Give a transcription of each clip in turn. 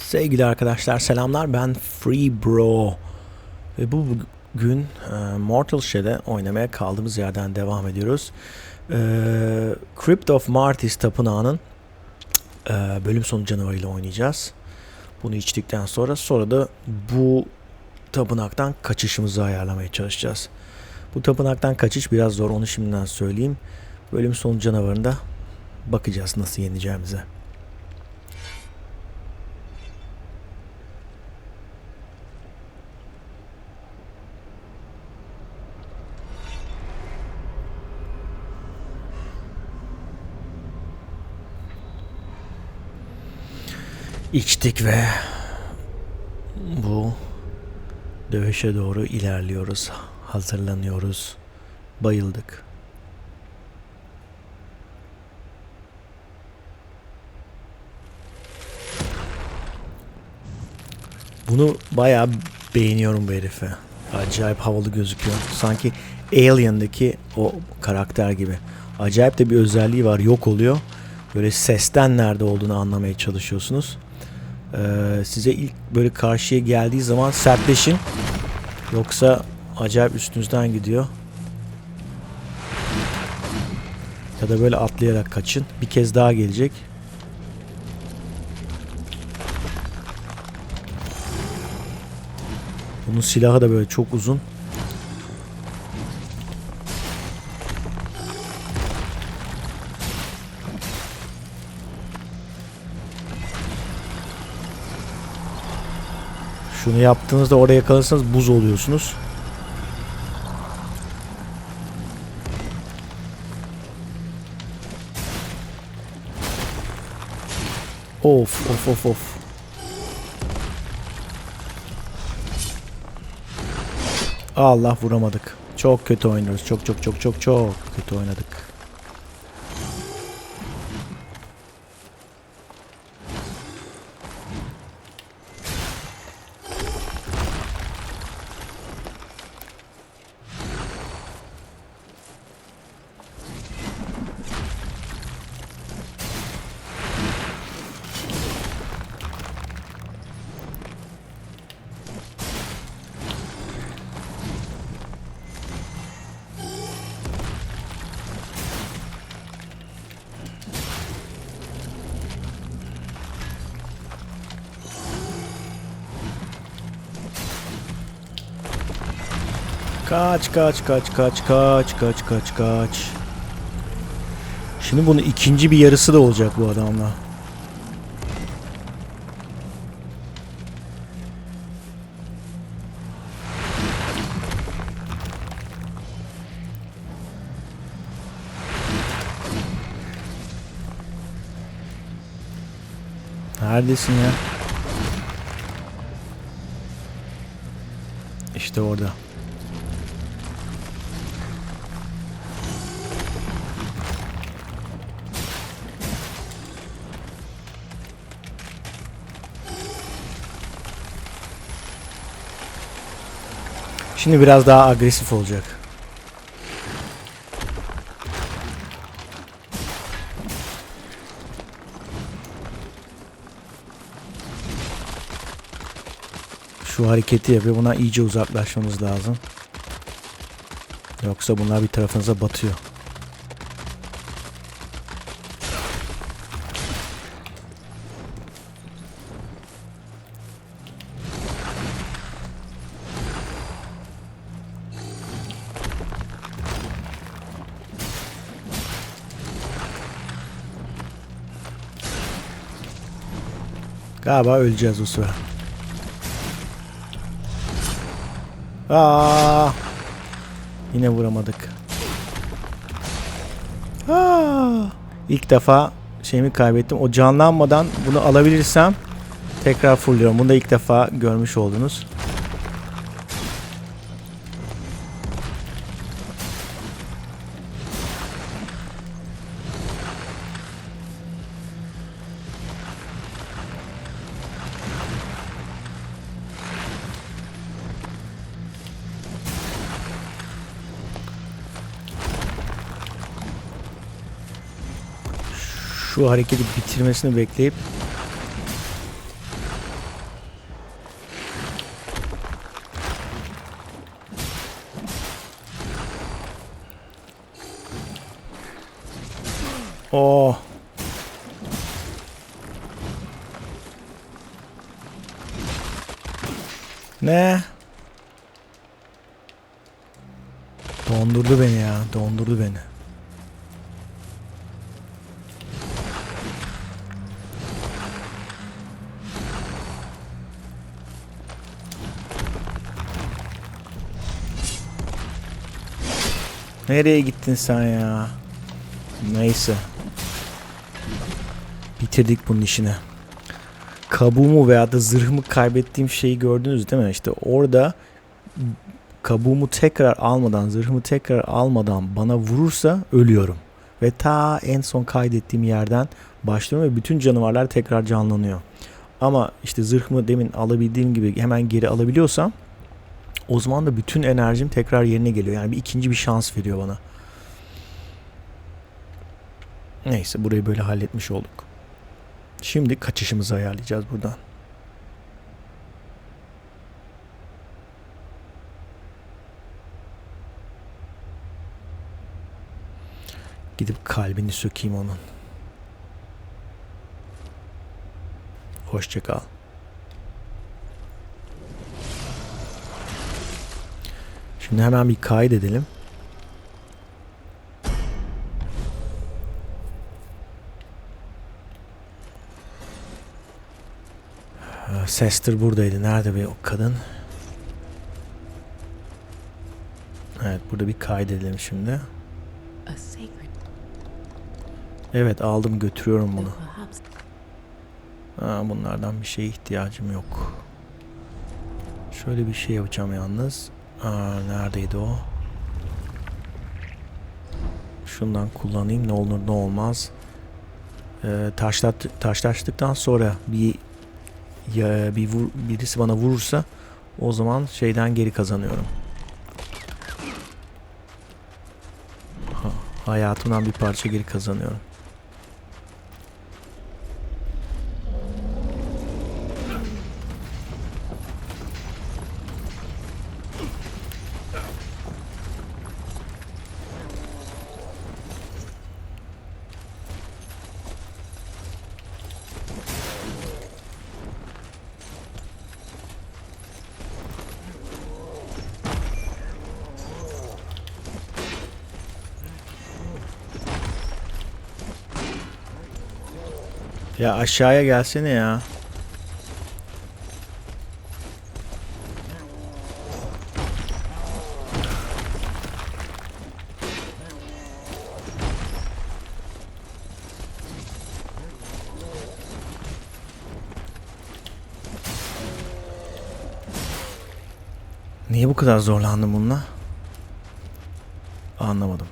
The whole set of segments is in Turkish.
Sevgili arkadaşlar selamlar ben Free Bro ve bu bugün e, Mortal Shell'e oynamaya kaldığımız yerden devam ediyoruz. E, Crypt of Martis tapınağının e, bölüm sonu canavarıyla oynayacağız. Bunu içtikten sonra sonra da bu tapınaktan kaçışımızı ayarlamaya çalışacağız. Bu tapınaktan kaçış biraz zor onu şimdiden söyleyeyim. Bölüm sonu canavarında bakacağız nasıl yeneceğimize. İçtik ve bu dövüşe doğru ilerliyoruz. Hazırlanıyoruz. Bayıldık. Bunu bayağı beğeniyorum bu herife. Acayip havalı gözüküyor. Sanki Alien'daki o karakter gibi. Acayip de bir özelliği var. Yok oluyor. Böyle sesten nerede olduğunu anlamaya çalışıyorsunuz. Ee, size ilk böyle karşıya geldiği zaman sertleşin. Yoksa acayip üstünüzden gidiyor. Ya da böyle atlayarak kaçın. Bir kez daha gelecek. Bunun silahı da böyle çok uzun. Şunu yaptığınızda oraya yakalarsanız buz oluyorsunuz. Of of of of. Allah vuramadık. Çok kötü oynuyoruz. Çok çok çok çok çok kötü oynadık. Kaç kaç kaç kaç kaç kaç kaç kaç. Şimdi bunun ikinci bir yarısı da olacak bu adamla. Neredesin ya? İşte orada. Şimdi biraz daha agresif olacak. Şu hareketi yapıyor. Buna iyice uzaklaşmamız lazım. Yoksa bunlar bir tarafınıza batıyor. Galiba öleceğiz bu sefer. Aa! Yine vuramadık. Aa! İlk defa şeyimi kaybettim. O canlanmadan bunu alabilirsem tekrar fullüyorum. Bunu da ilk defa görmüş oldunuz. şu hareketi bitirmesini bekleyip Oh. Ne? Dondurdu beni ya. Dondurdu beni. Nereye gittin sen ya? Neyse. Bitirdik bunun işini. Kabuğumu veya da zırhımı kaybettiğim şeyi gördünüz değil mi? İşte orada kabuğumu tekrar almadan, zırhımı tekrar almadan bana vurursa ölüyorum. Ve ta en son kaydettiğim yerden başlıyorum ve bütün canavarlar tekrar canlanıyor. Ama işte zırhımı demin alabildiğim gibi hemen geri alabiliyorsam o zaman da bütün enerjim tekrar yerine geliyor. Yani bir ikinci bir şans veriyor bana. Neyse burayı böyle halletmiş olduk. Şimdi kaçışımızı ayarlayacağız buradan. Gidip kalbini sökeyim onun. Hoşça Şimdi hemen bir kaydedelim. Sester buradaydı. Nerede bir o kadın? Evet burada bir kaydedelim şimdi. Evet aldım götürüyorum bunu. Ha, bunlardan bir şeye ihtiyacım yok. Şöyle bir şey yapacağım yalnız. Aa, neredeydi o? Şundan kullanayım ne olur ne olmaz. Ee, taşlat, taşlaştıktan sonra bir ya bir vur, birisi bana vurursa o zaman şeyden geri kazanıyorum. Ha, hayatımdan bir parça geri kazanıyorum. Ya aşağıya gelsene ya. Niye bu kadar zorlandın bununla? Anlamadım.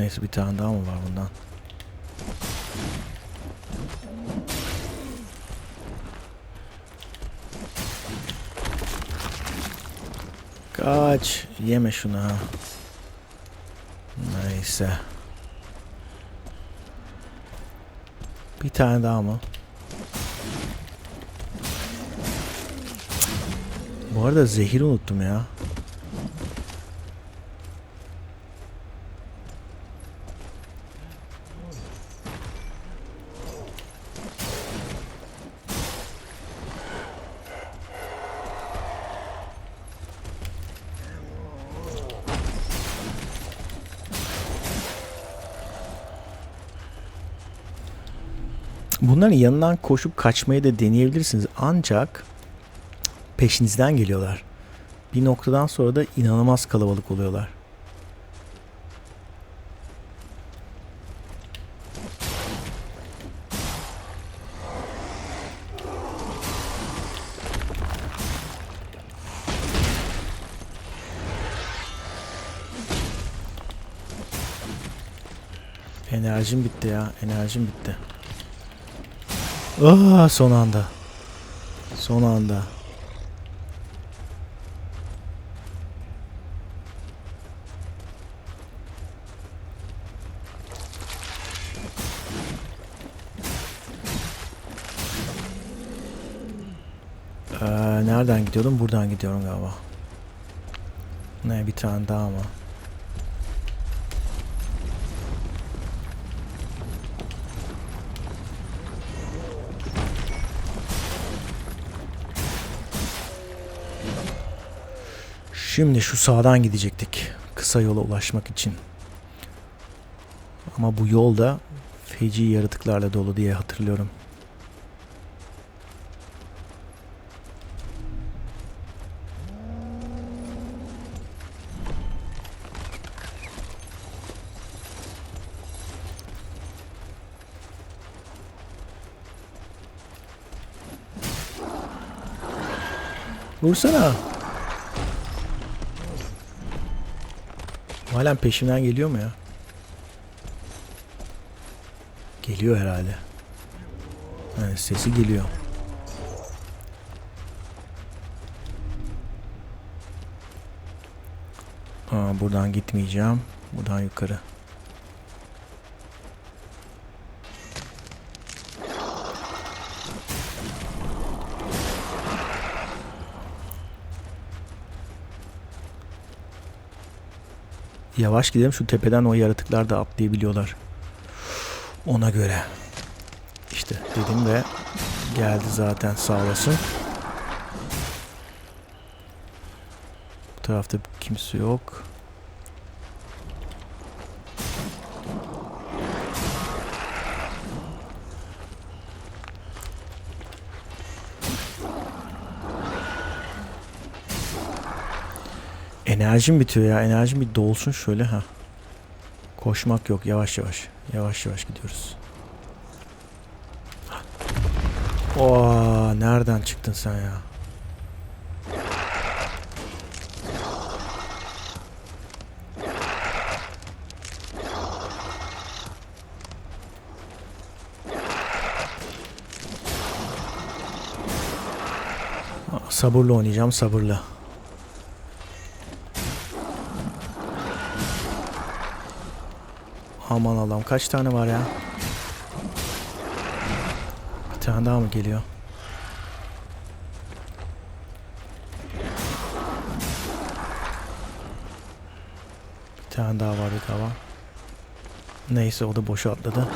Neyse bir tane daha mı var bundan? Kaç. Yeme şunu ha. Neyse. Bir tane daha mı? Bu arada zehir unuttum ya. Bunların yanından koşup kaçmayı da deneyebilirsiniz. Ancak peşinizden geliyorlar. Bir noktadan sonra da inanılmaz kalabalık oluyorlar. Enerjim bitti ya. Enerjim bitti. Aa, son anda. Son anda. Ee, nereden gidiyordum? Buradan gidiyorum galiba. Ne bir tane daha ama. Şimdi şu sağdan gidecektik. Kısa yola ulaşmak için. Ama bu yol da feci yaratıklarla dolu diye hatırlıyorum. Vursana. Halen peşimden geliyor mu ya? Geliyor herhalde. Evet, sesi geliyor. Aa, buradan gitmeyeceğim. Buradan yukarı. Yavaş gidelim şu tepeden o yaratıklar da atlayabiliyorlar. Ona göre. İşte dedim ve geldi zaten sağ olasın. Bu tarafta kimse yok. Enerjim bitiyor ya. Enerjim bir dolsun şöyle ha. Koşmak yok. Yavaş yavaş. Yavaş yavaş gidiyoruz. Oo, nereden çıktın sen ya? Sabırla oynayacağım sabırla. Aman Allah'ım kaç tane var ya? Bir tane daha mı geliyor? Bir tane daha vardı galiba. Neyse o da boşa atladı.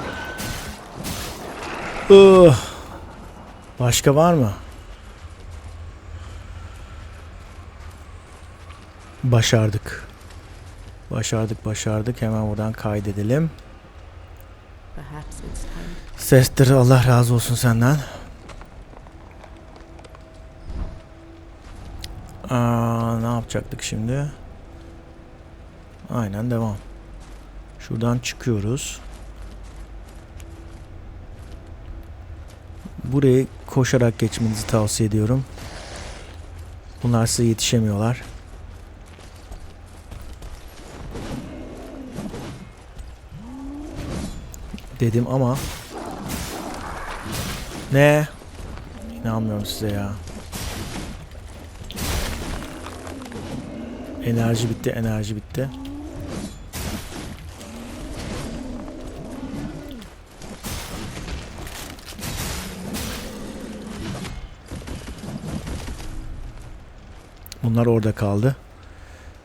Ugh. Başka var mı? Başardık. Başardık başardık. Hemen buradan kaydedelim. Sestir Allah razı olsun senden. Aa, ne yapacaktık şimdi? Aynen devam. Şuradan çıkıyoruz. Burayı koşarak geçmenizi tavsiye ediyorum. Bunlar size yetişemiyorlar. Dedim ama ne? İnanmıyorum size ya. Enerji bitti, enerji bitti. Bunlar orada kaldı.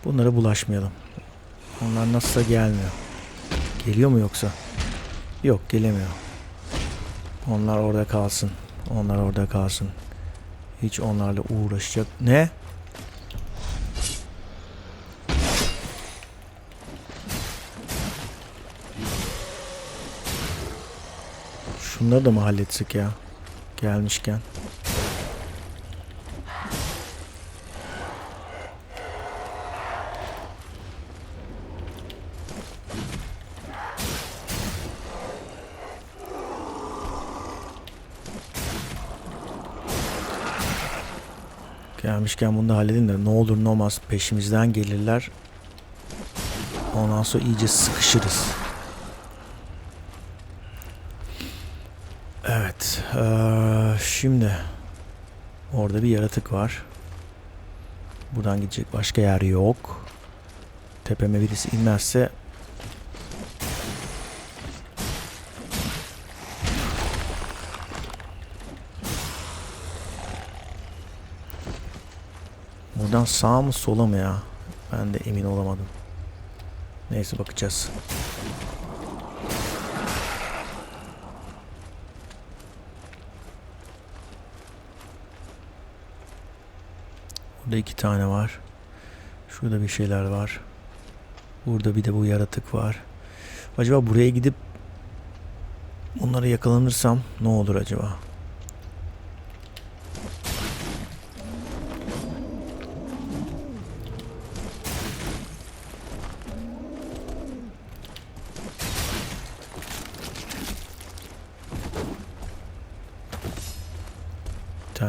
Bunlara bulaşmayalım. Onlar nasılsa gelmiyor. Geliyor mu yoksa? Yok gelemiyor. Onlar orada kalsın. Onlar orada kalsın. Hiç onlarla uğraşacak. Ne? Şunları da mı halletsek ya? Gelmişken. Gelmişken bunu da halledin de ne olur ne olmaz peşimizden gelirler. Ondan sonra iyice sıkışırız. Evet. eee, şimdi orada bir yaratık var. Buradan gidecek başka yer yok. Tepeme birisi inmezse Buradan sağ mı sola mı ya? Ben de emin olamadım. Neyse bakacağız. Burada iki tane var. Şurada bir şeyler var. Burada bir de bu yaratık var. Acaba buraya gidip bunları yakalanırsam ne olur acaba?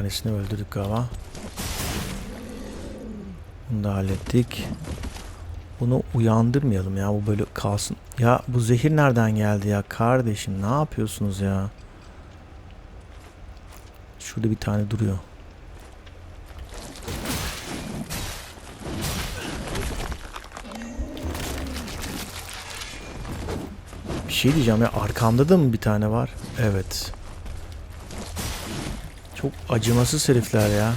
Tanesini öldürdük galiba. Bunu da hallettik. Bunu uyandırmayalım ya bu böyle kalsın. Ya bu zehir nereden geldi ya kardeşim ne yapıyorsunuz ya? Şurada bir tane duruyor. Bir şey diyeceğim ya arkamda da mı bir tane var? Evet. Çok acımasız herifler ya.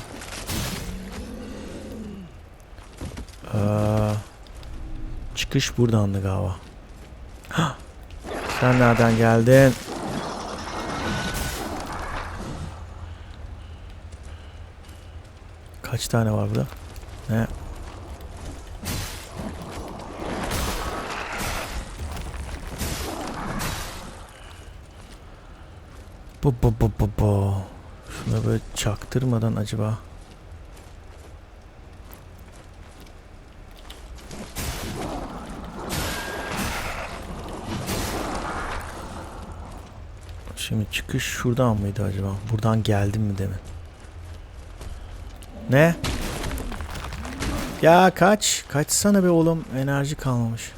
Aa, çıkış buradandı galiba. Hah! Sen nereden geldin? Kaç tane var burada? Ne? Bu bu bu bu bu. Şuna böyle çaktırmadan acaba. Şimdi çıkış şuradan mıydı acaba? Buradan geldim mi demin? Ne? Ya kaç. Kaçsana be oğlum. Enerji kalmamış.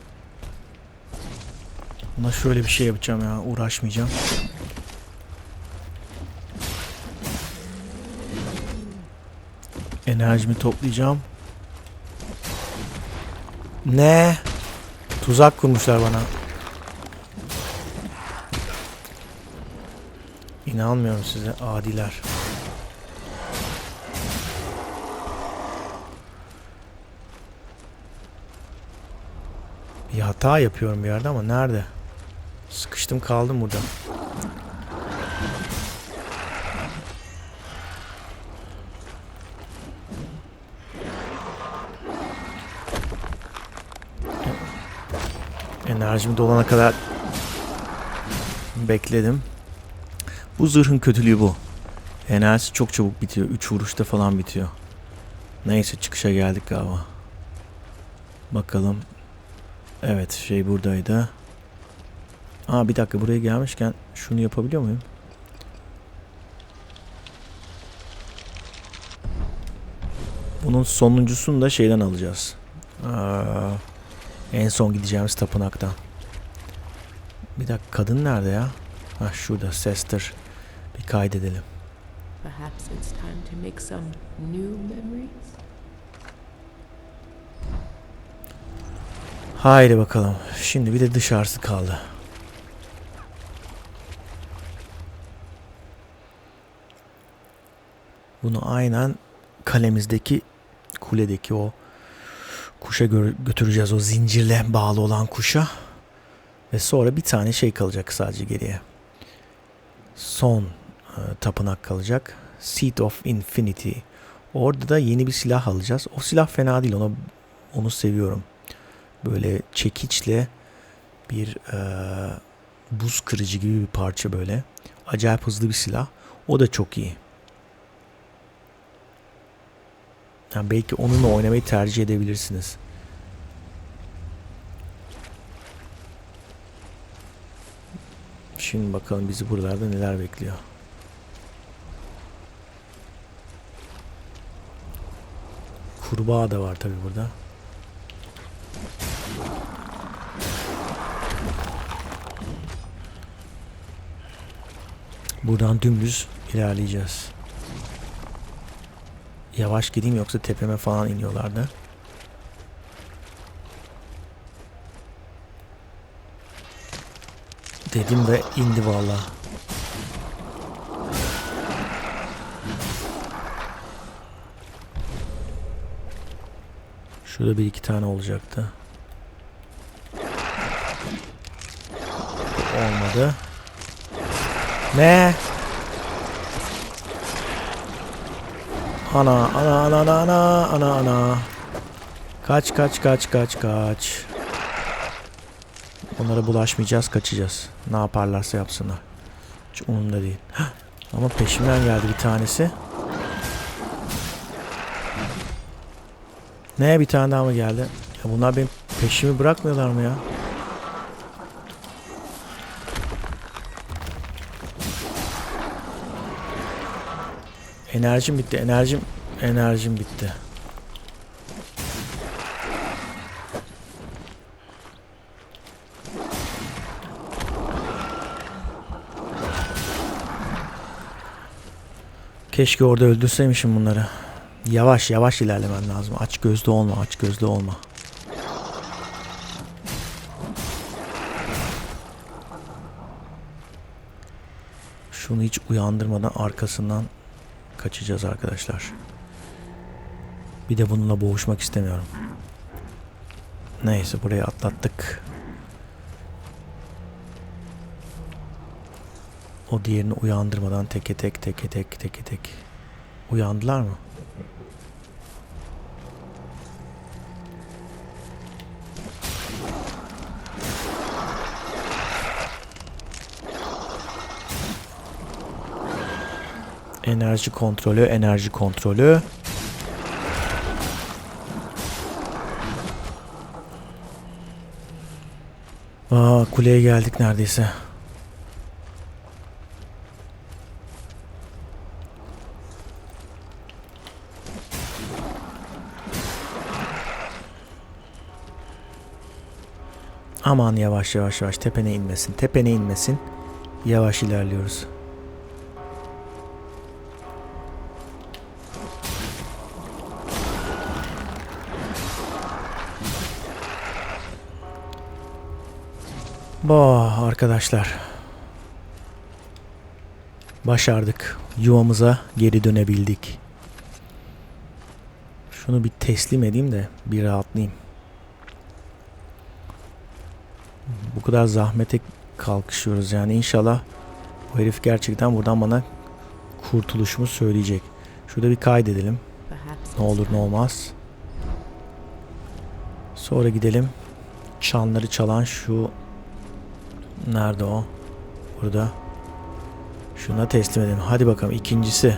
Buna şöyle bir şey yapacağım ya. Uğraşmayacağım. Enerjimi toplayacağım. Ne? Tuzak kurmuşlar bana. İnanmıyorum size adiler. Bir hata yapıyorum bir yerde ama nerede? Sıkıştım kaldım burada. Enerjim dolana kadar bekledim. Bu zırhın kötülüğü bu. Enerjisi çok çabuk bitiyor. 3 vuruşta falan bitiyor. Neyse çıkışa geldik galiba. Bakalım. Evet şey buradaydı. Aa bir dakika buraya gelmişken şunu yapabiliyor muyum? Bunun sonuncusunu da şeyden alacağız. Aa, en son gideceğimiz tapınaktan. Bir dakika kadın nerede ya? Ha şurada Sester. Bir kaydedelim. Perhaps it's time to make some new memories. Haydi bakalım. Şimdi bir de dışarısı kaldı. Bunu aynen kalemizdeki kuledeki o kuşa gö- götüreceğiz. O zincirle bağlı olan kuşa. Ve sonra bir tane şey kalacak sadece geriye. Son e, tapınak kalacak. Seat of Infinity. Orada da yeni bir silah alacağız. O silah fena değil. Onu, onu seviyorum. Böyle çekiçle bir e, buz kırıcı gibi bir parça böyle. Acayip hızlı bir silah. O da çok iyi. Yani belki onunla oynamayı tercih edebilirsiniz. Şimdi bakalım bizi buralarda neler bekliyor. Kurbağa da var tabi burada. Buradan dümdüz ilerleyeceğiz. Yavaş gideyim yoksa tepeme falan iniyorlardı. Dedim ve indi valla. Şurada bir iki tane olacaktı. Olmadı. Ne? Ana ana ana ana ana ana ana. Kaç kaç kaç kaç kaç. Onlara bulaşmayacağız kaçacağız. Ne yaparlarsa yapsınlar. Hiç umurumda değil. Ama peşimden geldi bir tanesi. Ne bir tane daha mı geldi? Ya bunlar benim peşimi bırakmıyorlar mı ya? Enerjim bitti. Enerjim enerjim bitti. Keşke orada öldürseymişim bunları. Yavaş yavaş ilerlemen lazım. Aç gözlü olma, aç gözlü olma. Şunu hiç uyandırmadan arkasından kaçacağız arkadaşlar. Bir de bununla boğuşmak istemiyorum. Neyse burayı atlattık. O diğerini uyandırmadan teke tek teke tek teke tek. Uyandılar mı? Enerji kontrolü, enerji kontrolü. Aa, kuleye geldik neredeyse. Aman yavaş yavaş yavaş tepene inmesin. Tepene inmesin. Yavaş ilerliyoruz. Bah arkadaşlar. Başardık. Yuvamıza geri dönebildik. Şunu bir teslim edeyim de bir rahatlayayım. Bu kadar zahmete kalkışıyoruz yani inşallah bu herif gerçekten buradan bana kurtuluşumu söyleyecek. Şurada bir kaydedelim. Ne olur ne olmaz. Sonra gidelim. Çanları çalan şu nerede o? Burada. Şuna teslim edelim. Hadi bakalım ikincisi.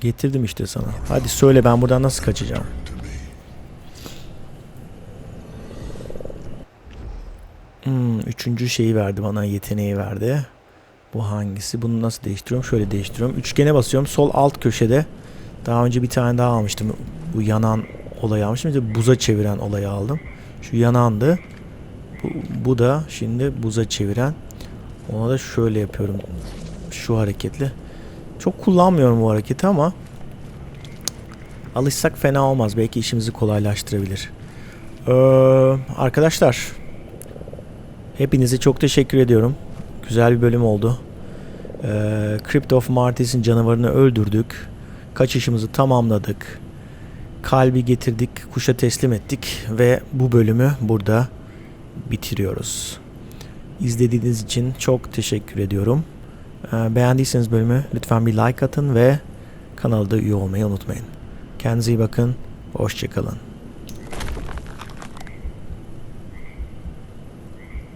Getirdim işte sana. Hadi söyle ben buradan nasıl kaçacağım? Hmm, üçüncü şeyi verdi bana yeteneği verdi. Bu hangisi? Bunu nasıl değiştiriyorum? Şöyle değiştiriyorum. Üçgene basıyorum. Sol alt köşede. Daha önce bir tane daha almıştım. Bu yanan olayı almıştım. De buza çeviren olayı aldım. Şu yanandı. Bu, bu da şimdi buza çeviren. Ona da şöyle yapıyorum. Şu hareketle. Çok kullanmıyorum bu hareketi ama alışsak fena olmaz. Belki işimizi kolaylaştırabilir. Ee, arkadaşlar hepinize çok teşekkür ediyorum. Güzel bir bölüm oldu. Ee, Crypt of Martis'in canavarını öldürdük. Kaçışımızı tamamladık. Kalbi getirdik, kuşa teslim ettik ve bu bölümü burada bitiriyoruz. İzlediğiniz için çok teşekkür ediyorum. Ee, beğendiyseniz bölümü lütfen bir like atın ve kanalda üye olmayı unutmayın. Kendinize iyi bakın. Hoşçakalın.